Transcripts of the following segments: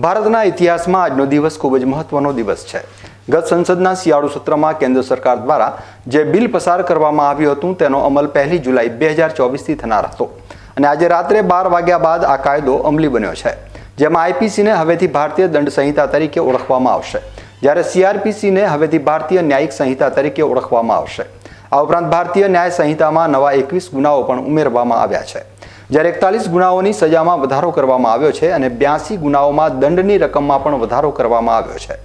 ભારતના ઇતિહાસમાં આજનો દિવસ ખૂબ જ મહત્વનો દિવસ છે. ગત સંસદના શિયાળુ સત્રમાં કેન્દ્ર સરકાર દ્વારા જે બિલ પસાર કરવામાં આવ્યું હતું, તેનો અમલ પહેલી જુલાઈ બે હજાર ચોવીસથી થનાર હતો. અને આજે રાત્રે બાર વાગ્યા બાદ આ કાયદો અમલી બન્યો છે. જેમાં આઈપીસીને હવેથી ભારતીય દંડ સંહિતા તરીકે ઓળખવામાં આવશે. જ્યારે સીઆરપીસીને હવેથી ભારતીય ન્યાયિક સંહિતા તરીકે ઓળખવામાં આવશે. આ ઉપરાંત ભારતીય ન્યાય સંહિતામાં નવા એકવીસ ગુનાઓ પણ ઉમેરવામાં આવ્યા છે. જ્યારે એકતાલીસ ગુનાઓની સજામાં વધારો કરવામાં આવ્યો છે અને બ્યાસી ગુનાઓમાં દંડની રકમમાં પણ વધારો કરવામાં આવ્યો છે.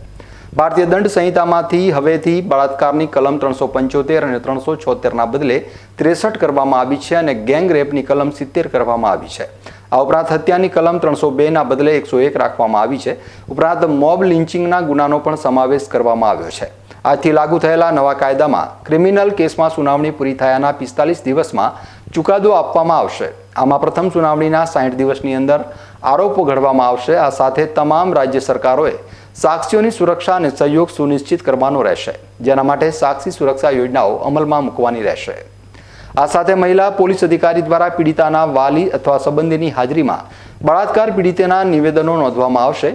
ભારતીય દંડ સંહિતામાંથી હવેથી બળાત્કારની કલમ ત્રણસો પંચોતેર અને ત્રણસો છોતેરના બદલે ત્રેસઠ કરવામાં આવી છે અને ગેંગ રેપની કલમ સિત્તેર કરવામાં આવી છે. આ ઉપરાંત હત્યાની કલમ ત્રણસો બેના બદલે એકસો એક રાખવામાં આવી છે. ઉપરાંત મોબ લિન્ચિંગના ગુનાનો પણ સમાવેશ કરવામાં આવ્યો છે. આજથી લાગુ થયેલા નવા કાયદામાં ક્રિમિનલ કેસમાં સુનાવણી પૂરી થયાના પિસ્તાલીસ દિવસમાં ચુકાદો આપવામાં આવશે. આમાં પ્રથમ સુનાવણીના સાઠ દિવસની અંદર આરોપો ઘડવામાં આવશે. આ સાથે તમામ રાજ્ય સરકારોએ સાક્ષીઓની સુરક્ષા અને સહયોગ સુનિશ્ચિત કરવાનો રહેશે. જેના માટે સાક્ષી સુરક્ષા યોજનાઓ અમલમાં મૂકવાની રહેશે. આ સાથે મહિલા પોલીસ અધિકારી દ્વારા પીડિતાના વાલી અથવા સંબંધીની હાજરીમાં બળાત્કાર પીડિતેના નિવેદનો નોંધવામાં આવશે.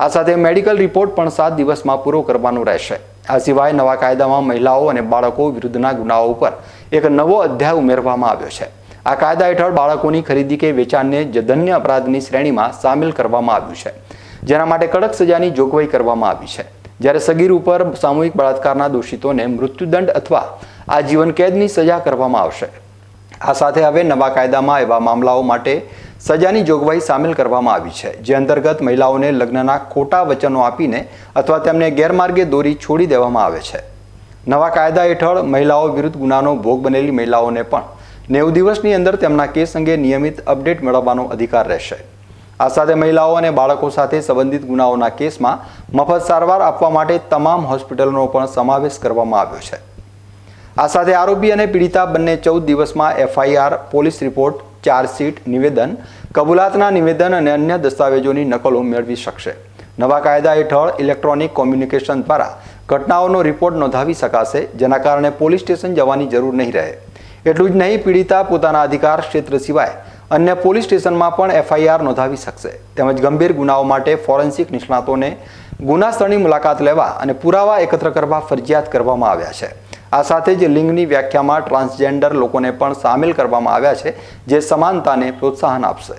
આ સાથે મેડિકલ રિપોર્ટ પણ સાત દિવસમાં પૂરો કરવાનો રહેશે. આ સિવાય નવા કાયદામાં મહિલાઓ અને બાળકો વિરુદ્ધના ગુનાઓ ઉપર એક નવો અધ્યાય ઉમેરવામાં આવ્યો છે. આ કાયદા હેઠળ બાળકોની ખરીદી કે વેચાણને જધન્ય અપરાધની શ્રેણીમાં સામેલ કરવામાં આવ્યું છે. જેના માટે કડક સજાની જોગવાઈ કરવામાં આવી છે. જ્યારે સગીર ઉપર સામૂહિક બળાત્કારના દોષિતોને મૃત્યુદંડ અથવા આજીવન કેદની સજા કરવામાં આવશે. આ સાથે હવે નવા કાયદામાં એવા મામલાઓ માટે સજાની જોગવાઈ સામેલ કરવામાં આવી છે, જે અંતર્ગત મહિલાઓને લગ્નના ખોટા વચનો આપીને અથવા તેમને ગેરમાર્ગે દોરી છોડી દેવામાં આવે છે. નવા કાયદા હેઠળ મહિલાઓ વિરુદ્ધ ગુનાનો ભોગ બનેલી મહિલાઓને પણ નેવું દિવસની અંદર તેમના કેસ અંગે નિયમિત અપડેટ મેળવવાનો અધિકાર રહેશે. આ સાથે મહિલાઓ અને બાળકો સાથે સંબંધિત ગુનાઓના કેસમાં મફત સારવાર આપવા માટે તમામ હોસ્પિટલનો પણ સમાવેશ કરવામાં આવ્યો છે. આ સાથે આરોપી અને પીડિતા બંને ચૌદ દિવસમાં એફઆઈઆર, પોલીસ રિપોર્ટ, ચાર્જશીટ, નિવેદન, કબૂલાતના નિવેદન અને અન્ય દસ્તાવેજોની નકલો મેળવી શકશે. નવા કાયદા હેઠળ ઇલેક્ટ્રોનિક કોમ્યુનિકેશન દ્વારા ઘટનાઓનો રિપોર્ટ નોંધાવી શકાશે, જેના કારણે પોલીસ સ્ટેશન જવાની જરૂર નહીં રહે. એટલું જ નહીં, પીડિતા પોતાના અધિકાર ક્ષેત્ર સિવાય અન્ય પોલીસ સ્ટેશનમાં પણ એફઆઈઆર નોંધાવી શકશે. તેમજ ગંભીર ગુનાઓ માટે ફોરેન્સિક નિષ્ણાતોને ગુના સ્થળની મુલાકાત લેવા અને પુરાવા એકત્ર કરવા ફરજિયાત કરવામાં આવ્યા છે. આ સાથે જ લિંગની વ્યાખ્યામાં ટ્રાન્સજેન્ડર લોકોને પણ સામેલ કરવામાં આવ્યા છે, જે સમાનતાને પ્રોત્સાહન આપશે.